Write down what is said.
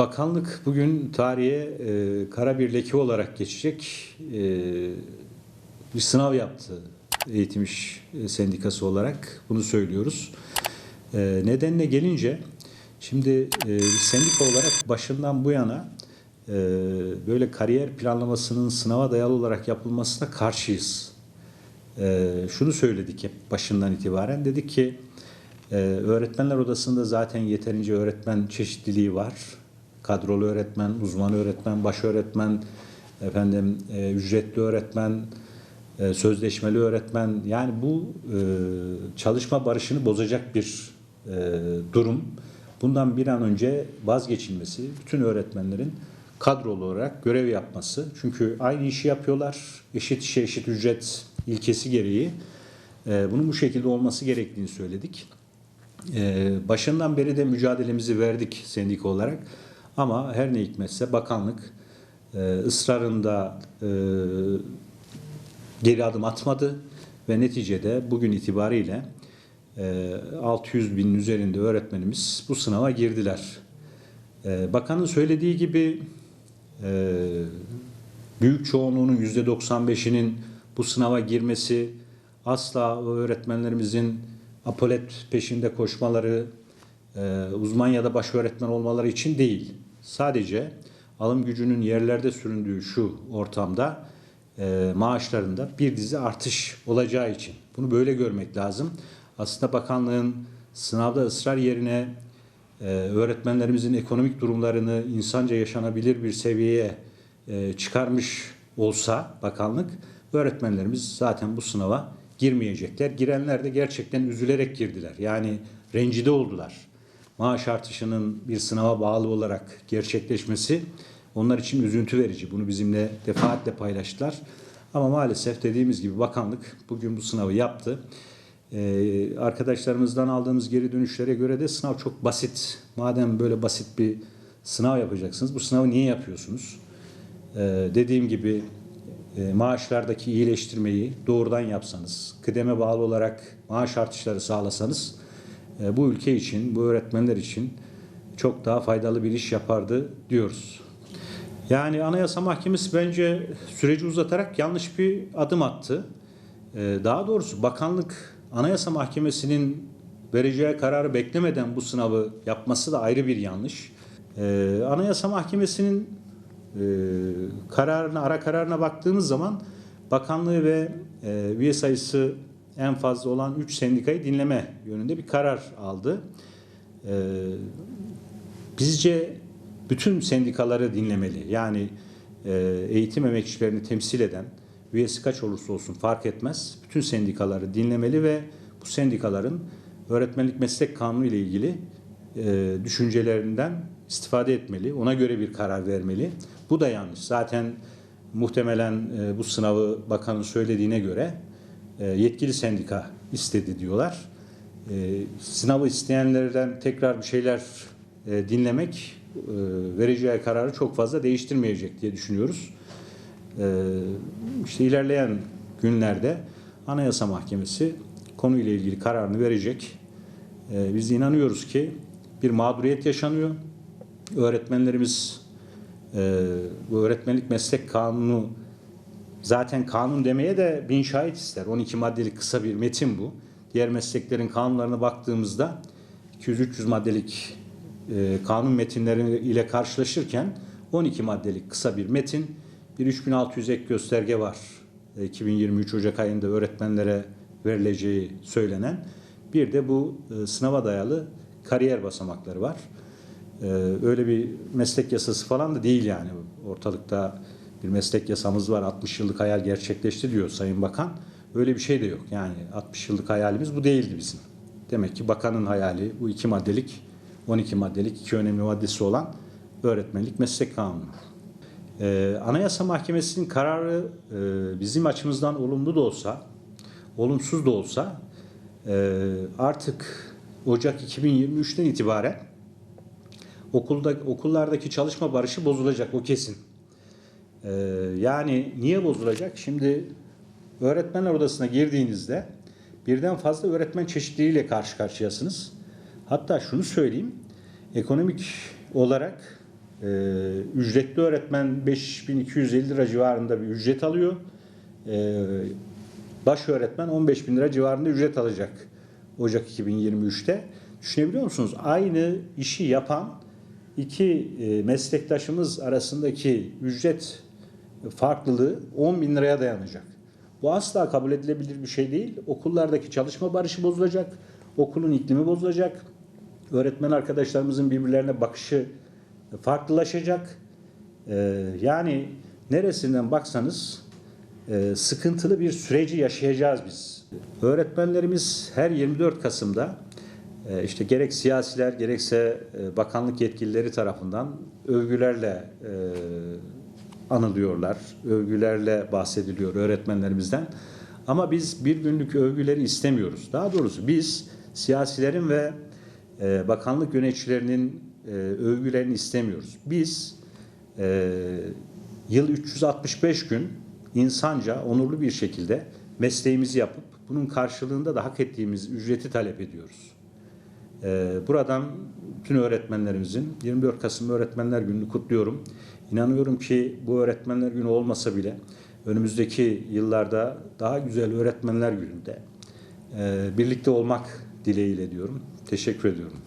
Bakanlık bugün tarihe e, kara bir leke olarak geçecek e, bir sınav yaptı Eğitim İş Sendikası olarak. Bunu söylüyoruz. E, nedenine gelince şimdi e, sendika olarak başından bu yana e, böyle kariyer planlamasının sınava dayalı olarak yapılmasına karşıyız. E, şunu söyledik hep başından itibaren. Dedik ki ee, öğretmenler odasında zaten yeterince öğretmen çeşitliliği var. Kadrolu öğretmen, uzman öğretmen, baş öğretmen, efendim e, ücretli öğretmen, e, sözleşmeli öğretmen. Yani bu e, çalışma barışını bozacak bir e, durum. Bundan bir an önce vazgeçilmesi, bütün öğretmenlerin kadrolu olarak görev yapması. Çünkü aynı işi yapıyorlar. Eşit işe eşit ücret ilkesi gereği. E, bunun bu şekilde olması gerektiğini söyledik. Ee, başından beri de mücadelemizi verdik sendika olarak. Ama her ne hikmetse bakanlık e, ısrarında e, geri adım atmadı ve neticede bugün itibariyle e, 600 binin üzerinde öğretmenimiz bu sınava girdiler. E, bakanın söylediği gibi e, büyük çoğunluğunun %95'inin bu sınava girmesi asla öğretmenlerimizin apolet peşinde koşmaları, e, uzman ya da baş öğretmen olmaları için değil. Sadece alım gücünün yerlerde süründüğü şu ortamda e, maaşlarında bir dizi artış olacağı için. Bunu böyle görmek lazım. Aslında bakanlığın sınavda ısrar yerine e, öğretmenlerimizin ekonomik durumlarını insanca yaşanabilir bir seviyeye çıkarmış olsa bakanlık öğretmenlerimiz zaten bu sınava girmeyecekler. Girenler de gerçekten üzülerek girdiler. Yani rencide oldular. Maaş artışının bir sınava bağlı olarak gerçekleşmesi onlar için üzüntü verici. Bunu bizimle defaatle paylaştılar. Ama maalesef dediğimiz gibi bakanlık bugün bu sınavı yaptı. Ee, arkadaşlarımızdan aldığımız geri dönüşlere göre de sınav çok basit. Madem böyle basit bir sınav yapacaksınız, bu sınavı niye yapıyorsunuz? Ee, dediğim gibi e, maaşlardaki iyileştirmeyi doğrudan yapsanız, kıdeme bağlı olarak maaş artışları sağlasanız bu ülke için, bu öğretmenler için çok daha faydalı bir iş yapardı diyoruz. Yani Anayasa Mahkemesi bence süreci uzatarak yanlış bir adım attı. E, daha doğrusu bakanlık Anayasa Mahkemesi'nin vereceği kararı beklemeden bu sınavı yapması da ayrı bir yanlış. Anayasa Mahkemesi'nin e, kararına, ara kararına baktığımız zaman bakanlığı ve e, üye sayısı en fazla olan 3 sendikayı dinleme yönünde bir karar aldı. E, bizce bütün sendikaları dinlemeli. Yani e, eğitim emekçilerini temsil eden, üyesi kaç olursa olsun fark etmez. Bütün sendikaları dinlemeli ve bu sendikaların öğretmenlik meslek kanunu ile ilgili e, düşüncelerinden istifade etmeli. Ona göre bir karar vermeli. Bu da yanlış. Zaten muhtemelen e, bu sınavı bakanın söylediğine göre yetkili sendika istedi diyorlar. E, sınavı isteyenlerden tekrar bir şeyler e, dinlemek e, vereceği kararı çok fazla değiştirmeyecek diye düşünüyoruz. E, işte ilerleyen günlerde Anayasa Mahkemesi konuyla ilgili kararını verecek. E, biz inanıyoruz ki bir mağduriyet yaşanıyor. Öğretmenlerimiz e, bu öğretmenlik meslek kanunu zaten kanun demeye de bin şahit ister. 12 maddelik kısa bir metin bu. Diğer mesleklerin kanunlarına baktığımızda 200-300 maddelik e, kanun metinleri ile karşılaşırken 12 maddelik kısa bir metin, bir 3600 ek gösterge var. E, 2023 Ocak ayında öğretmenlere verileceği söylenen. Bir de bu e, sınava dayalı kariyer basamakları var. Ee, öyle bir meslek yasası falan da değil yani. Ortalıkta bir meslek yasamız var 60 yıllık hayal gerçekleşti diyor Sayın Bakan. Öyle bir şey de yok. Yani 60 yıllık hayalimiz bu değildi bizim. Demek ki bakanın hayali bu iki maddelik, 12 maddelik iki önemli maddesi olan öğretmenlik meslek kanunu. Ee, Anayasa Mahkemesi'nin kararı e, bizim açımızdan olumlu da olsa, olumsuz da olsa e, artık Ocak 2023'ten itibaren okulda okullardaki çalışma barışı bozulacak o kesin. Ee, yani niye bozulacak? Şimdi öğretmenler odasına girdiğinizde birden fazla öğretmen çeşitliliğiyle karşı karşıyasınız. Hatta şunu söyleyeyim, ekonomik olarak Ee, ücretli öğretmen 5250 lira civarında bir ücret alıyor. Ee, baş öğretmen 15 bin lira civarında ücret alacak Ocak 2023'te. Düşünebiliyor musunuz? Aynı işi yapan iki e, meslektaşımız arasındaki ücret farklılığı 10 bin liraya dayanacak. Bu asla kabul edilebilir bir şey değil. Okullardaki çalışma barışı bozulacak, okulun iklimi bozulacak, öğretmen arkadaşlarımızın birbirlerine bakışı farklılaşacak. Ee, yani neresinden baksanız e, sıkıntılı bir süreci yaşayacağız biz. Öğretmenlerimiz her 24 Kasım'da e, işte gerek siyasiler gerekse e, bakanlık yetkilileri tarafından övgülerle e, anılıyorlar, övgülerle bahsediliyor öğretmenlerimizden. Ama biz bir günlük övgüleri istemiyoruz. Daha doğrusu biz siyasilerin ve e, bakanlık yöneticilerinin e, övgülerini istemiyoruz. Biz e, yıl 365 gün insanca, onurlu bir şekilde mesleğimizi yapıp bunun karşılığında da hak ettiğimiz ücreti talep ediyoruz. Ee, Buradan bütün öğretmenlerimizin 24 Kasım Öğretmenler Günü'nü kutluyorum. İnanıyorum ki bu Öğretmenler Günü olmasa bile önümüzdeki yıllarda daha güzel Öğretmenler Günü'nde e, birlikte olmak dileğiyle diyorum. Teşekkür ediyorum.